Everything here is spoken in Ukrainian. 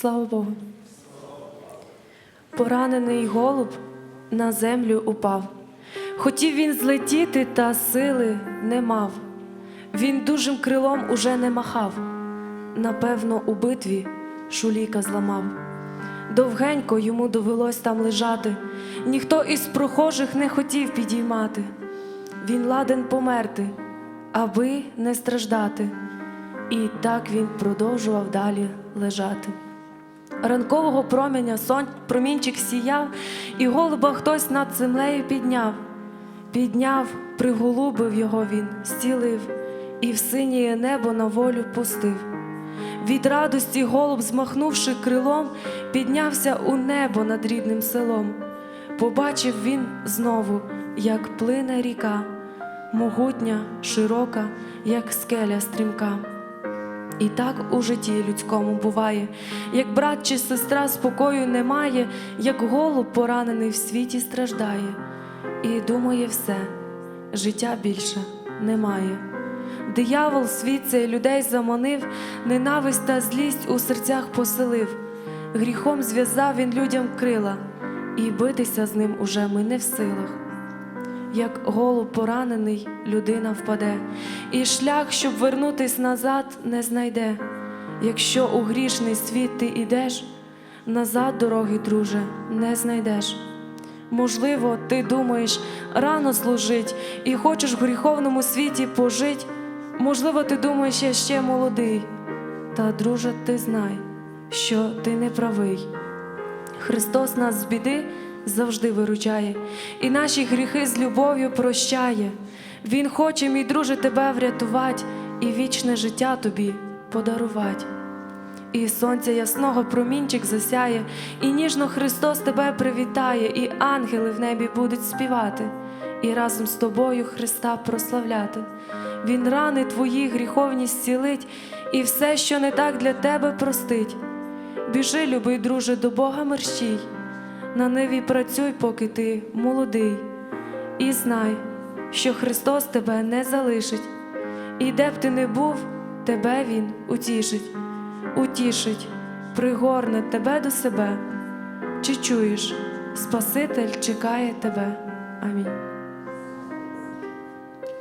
Слава Богу. Поранений голуб на землю упав. Хотів він злетіти, та сили не мав. Він дужим крилом уже не махав. Напевно, у битві шуліка зламав. Довгенько йому довелось там лежати, ніхто із прохожих не хотів підіймати. Він ладен померти, аби не страждати. І так він продовжував далі лежати. Ранкового проміння сон промінчик сіяв, і голуба хтось над землею підняв. Підняв, приголубив його він, стілив, і в синє небо на волю пустив. Від радості голуб, змахнувши крилом, піднявся у небо над рідним селом. Побачив він знову, як плине ріка, могутня, широка, як скеля стрімка. І так у житті людському буває, як брат чи сестра спокою немає, як голуб поранений в світі страждає, і думає все, життя більше немає. Диявол світ цей людей заманив, ненависть та злість у серцях поселив, гріхом зв'язав він людям крила, і битися з ним уже ми не в силах як голуб поранений, людина впаде, і шлях, щоб вернутись назад, не знайде. Якщо у грішний світ ти ідеш, назад дороги, друже, не знайдеш. Можливо, ти думаєш, рано служить і хочеш в гріховному світі пожить. Можливо, ти думаєш, я ще молодий. Та, друже, ти знай, що ти не правий. Христос нас з біди завжди виручає, і наші гріхи з любов'ю прощає. Він хоче, мій друже, тебе врятувати і вічне життя тобі подарувати. І сонця ясного промінчик засяє, і ніжно Христос тебе привітає, і ангели в небі будуть співати, і разом з тобою Христа прославляти. Він рани твої гріховні зцілить, і все, що не так для тебе, простить. Біжи, любий друже, до Бога мерщій, на ниві працюй, поки ти молодий, і знай, що Христос тебе не залишить, і де б ти не був, тебе Він утішить, утішить, пригорне тебе до себе. Чи чуєш, Спаситель чекає тебе. Амінь.